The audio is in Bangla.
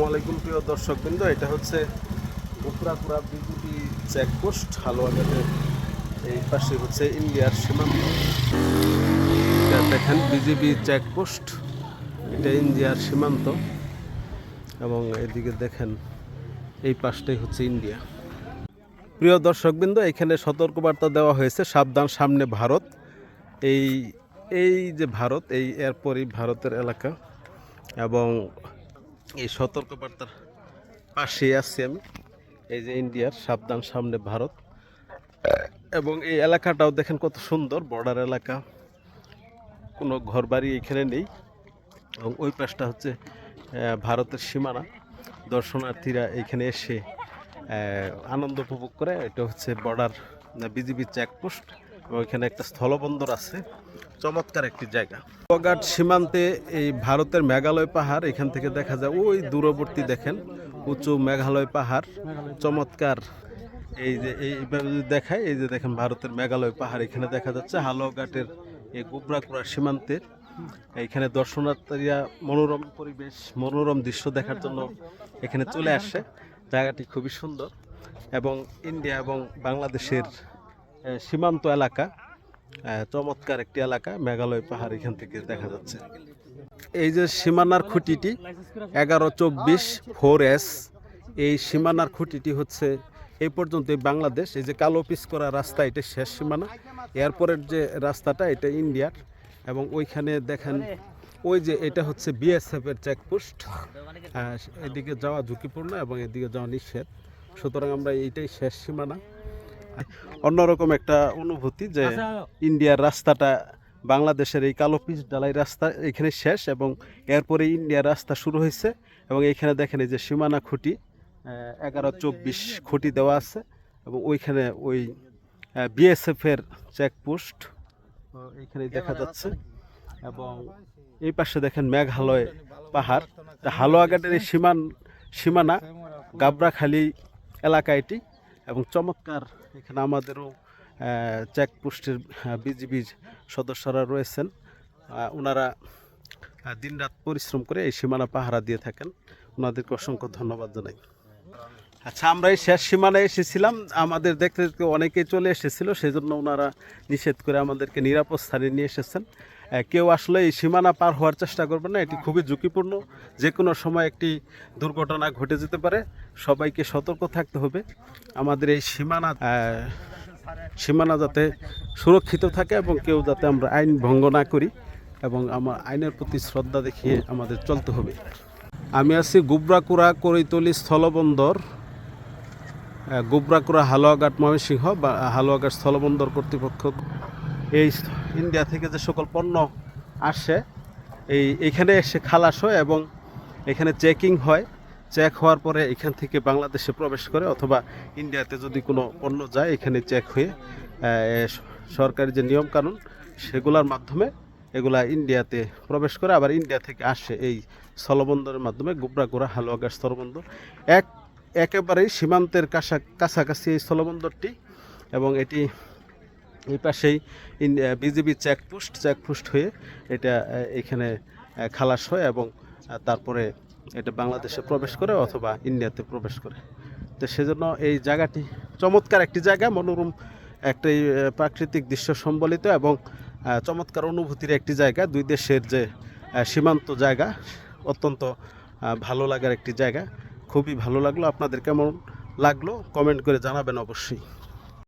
আসসালামু আলাইকুম প্রিয় দর্শকবৃন্দ, এটা হচ্ছে উপরাপুরা বিজেপি চেকপোস্ট, হালুয়াঘাটের এই পাশে হচ্ছে ইন্ডিয়ার সীমান্ত। দেখেন, বিজেপি চেকপোস্ট, এটা ইন্ডিয়ার সীমান্ত এবং এদিকে দেখেন, এই পাশটাই হচ্ছে ইন্ডিয়া। প্রিয় দর্শকবৃন্দ, এখানে সতর্কবার্তা দেওয়া হয়েছে, সাবধান সামনে ভারত। এই এই যে ভারত, এই এরপরই ভারতের এলাকা এবং এই সতর্কবার্তার পাশে আছি আমি। এই যে ইন্ডিয়ার সাবধান সামনে ভারত। এবং এই এলাকাটাও দেখেন কত সুন্দর বর্ডার এলাকা। কোনো ঘরবাড়ি এখানে নেই। এবং ওই পাশটা হচ্ছে ভারতের সীমানা। দর্শনার্থীরা এখানে এসে আনন্দ উপভোগ করে। এটা হচ্ছে বর্ডার বিজিবি চেকপোস্ট এখানে একটা স্থলবন্দর আছে। চমৎকার একটি জায়গা। বগাট সীমান্তে এই ভারতের মেঘালয় পাহাড়, এখান থেকে দেখা যায় ওই দূরবর্তী দেখেন, উঁচু মেঘালয় পাহাড়। চমৎকার। এই যে এইভাবে যদি দেখায় এই যে দেখেন ভারতের মেঘালয় পাহাড়, এখানে দেখা যাচ্ছে হালুয়াঘাটের এই গুবরাকুড়া সীমান্তের এখানে দর্শনার্থীরা মনোরম পরিবেশ, মনোরম দৃশ্য দেখার জন্য এখানে চলে আসে। জায়গাটি খুবই সুন্দর এবং ইন্ডিয়া এবং বাংলাদেশের সীমান্ত এলাকা চমৎকার একটি এলাকা, মেঘালয় পাহাড় এখান থেকে দেখা যাচ্ছে। এই যে সীমানার খুঁটিটি, এগারো চব্বিশ ফোর এস, এই সীমানার খুঁটিটি হচ্ছে এই পর্যন্ত বাংলাদেশ। এই যে কালো পিস করা রাস্তা, এটা শেষ সীমানা। এরপরের যে রাস্তাটা, এটা ইন্ডিয়ার। এবং ওইখানে দেখেন, ওই যে এটা হচ্ছে বিএসএফ এর চেকপোস্ট এদিকে যাওয়া ঝুঁকিপূর্ণ এবং এদিকে যাওয়া নিষেধ। সুতরাং আমরা এইটাই শেষ সীমানা। অন্যরকম একটা অনুভূতি যে ইন্ডিয়ার রাস্তাটা বাংলাদেশের এই কালো পিচ ডালাই রাস্তা এখানে শেষ এবং এরপরে ইন্ডিয়ার রাস্তা শুরু হয়েছে এবং এইখানে দেখেন এই যে সীমানা খুঁটি এগারো চব্বিশ খুঁটি দেওয়া আছে এবং ওইখানে ওই বিএসএফ এর চেকপোস্ট এখানে দেখা যাচ্ছে। এবং এই পাশে দেখেন মেঘালয় পাহাড়। হালুয়াঘাটের এই সীমান সীমানা গাবরাখালি এলাকা এটি। এবং চমৎকার এখানে আমাদেরও চেকপোস্টের বিজিবির সদস্যরা রয়েছেন। ওনারা দিনরাত পরিশ্রম করে এই সীমানা পাহারা দিয়ে থাকেন। ওনাদেরকে অসংখ্য ধন্যবাদ জানাই। আচ্ছা আমরা এই শেষ সীমানায় এসেছিলাম। আমাদের দেখতে দেখতে অনেকেই চলে এসেছিল, সেজন্য ওনারা নিষেধ করে আমাদেরকে নিরাপদ স্থানে নিয়ে এসেছেন। কেউ আসলে এই সীমানা পার হওয়ার চেষ্টা করবে না, এটি খুবই ঝুঁকিপূর্ণ। যে কোনো সময় একটি দুর্ঘটনা ঘটে যেতে পারে, সবাইকে সতর্ক থাকতে হবে। আমাদের এই সীমানা সীমানা যাতে সুরক্ষিত থাকে এবং কেউ যাতে আমরা আইন ভঙ্গ না করি এবং আমার আইনের প্রতি শ্রদ্ধা দেখিয়ে আমাদের চলতে হবে। আমি আছি গুবরাকুড়া করিতলি স্থলবন্দর গুবরাকুড়া হালুয়াঘাট ময়মনসিংহ বা হালুয়াঘাট স্থলবন্দর কর্তৃপক্ষ। এই ইন্ডিয়া থেকে যে সকল পণ্য আসে, এই এখানে এসে খালাস হয় এবং এখানে চেকিং হয়। চেক হওয়ার পরে এখান থেকে বাংলাদেশে প্রবেশ করে অথবা ইন্ডিয়াতে যদি কোনো পণ্য যায়, এখানে চেক হয়ে সরকারি যে নিয়মকানুন, সেগুলোর মাধ্যমে এগুলা ইন্ডিয়াতে প্রবেশ করে, আবার ইন্ডিয়া থেকে আসে এই স্থলবন্দরের মাধ্যমে, গুবরাগুড়া, হালুয়াঘাট স্থলবন্দর। এক একেবারেই সীমান্তের কাছা কাছাকাছি এই স্থলবন্দরটি এবং এটি এই পাশেই বিজিবি চেকপোস্ট চেকপোস্ট হয়ে এটা এখানে খালাস হয় এবং তারপরে এটা বাংলাদেশে প্রবেশ করে অথবা ইন্ডিয়াতে প্রবেশ করে। তো সেজন্য এই জায়গাটি চমৎকার একটি জায়গা, মনোরম একটি প্রাকৃতিক দৃশ্য সম্বলিত এবং চমৎকার অনুভূতির একটি জায়গা। দুই দেশের যে সীমান্ত জায়গা, অত্যন্ত ভালো লাগার একটি জায়গা। খুবই ভালো লাগল। আপনাদের কেমন লাগল? কমেন্ট করে জানাবেন অবশ্যই।